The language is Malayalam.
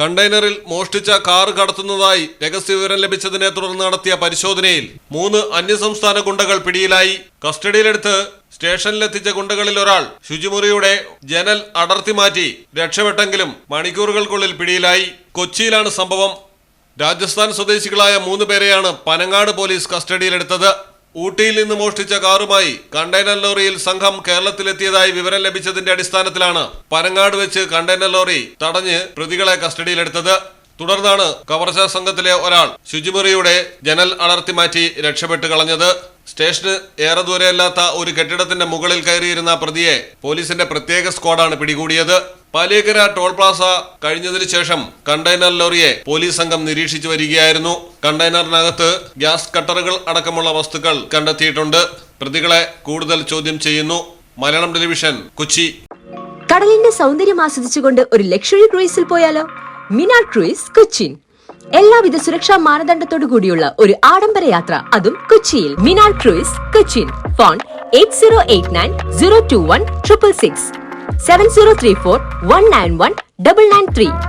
കണ്ടെയ്നറിൽ മോഷ്ടിച്ച കാർ കടത്തുന്നതായി രഹസ്യവിവരം ലഭിച്ചതിനെ തുടർന്ന് നടത്തിയ പരിശോധനയിൽ മൂന്ന് അന്യസംസ്ഥാന ഗുണ്ടകൾ പിടിയിലായി. കസ്റ്റഡിയിലെടുത്ത് സ്റ്റേഷനിലെത്തിച്ച ഗുണ്ടകളിൽ ഒരാൾ ശുചിമുറിയുടെ ജനൽ അടർത്തി മാറ്റി രക്ഷപ്പെട്ടെങ്കിലും മണിക്കൂറുകൾക്കുള്ളിൽ പിടിയിലായി. കൊച്ചിയിലാണ് സംഭവം. രാജസ്ഥാൻ സ്വദേശികളായ മൂന്ന് പേരെയാണ് പനങ്ങാട് പോലീസ് കസ്റ്റഡിയിലെടുത്തത്. ഊട്ടിയിൽ നിന്ന് മോഷ്ടിച്ച കാറുമായി കണ്ടെയ്നർ ലോറിയിൽ സംഘം കേരളത്തിലെത്തിയതായി വിവരം ലഭിച്ചതിന്റെ അടിസ്ഥാനത്തിലാണ് പനങ്ങാട് വെച്ച് കണ്ടെയ്നർ ലോറി തടഞ്ഞ് പ്രതികളെ കസ്റ്റഡിയിലെടുത്തത്. തുടർന്നാണ് കവർച്ചാ സംഘത്തിലെ ഒരാൾ ശുചിമുറിയുടെ ജനൽ അടർത്തി മാറ്റി രക്ഷപ്പെട്ട് കളഞ്ഞത്. സ്റ്റേഷന് ഏറെ ദൂരെയല്ലാത്ത ഒരു കെട്ടിടത്തിന്റെ മുകളിൽ കയറിയിരുന്ന പ്രതിയെ പോലീസിന്റെ പ്രത്യേക സ്ക്വാഡാണ് പിടികൂടിയത്. പാലേക്കര ടോൾ പ്ലാസ കഴിഞ്ഞതിനു ശേഷം കണ്ടെയ്നർ ലോറിയെ പോലീസ് സംഘം നിരീക്ഷിച്ചു വരികയായിരുന്നു. കണ്ടെയ്നറിനകത്ത് ഗ്യാസ് കട്ടറുകൾ അടക്കമുള്ള വസ്തുക്കൾ കണ്ടെത്തിയിട്ടുണ്ട്. പ്രതികളെ കൂടുതൽ ചോദ്യം ചെയ്യുന്നു. മലയാളം ടെലിവിഷൻ കൊച്ചി. കടലിന്റെ സൗന്ദര്യം ആസ്വദിച്ചുകൊണ്ട് ഒരു ലക്ഷറി ക്രൂയിസിൽ പോയാലോ? മിനാർ ക്രൂയിസ് കൊച്ചിൻ. എല്ലാവിധ സുരക്ഷാ മാനദണ്ഡത്തോടു കൂടിയുള്ള ഒരു ആഡംബര യാത്ര. അതും കൊച്ചിയിൽ. Minal cruise Cochin. Phone eight zero eight nine zero two one triple six. Seven zero three four one nine one double nine three.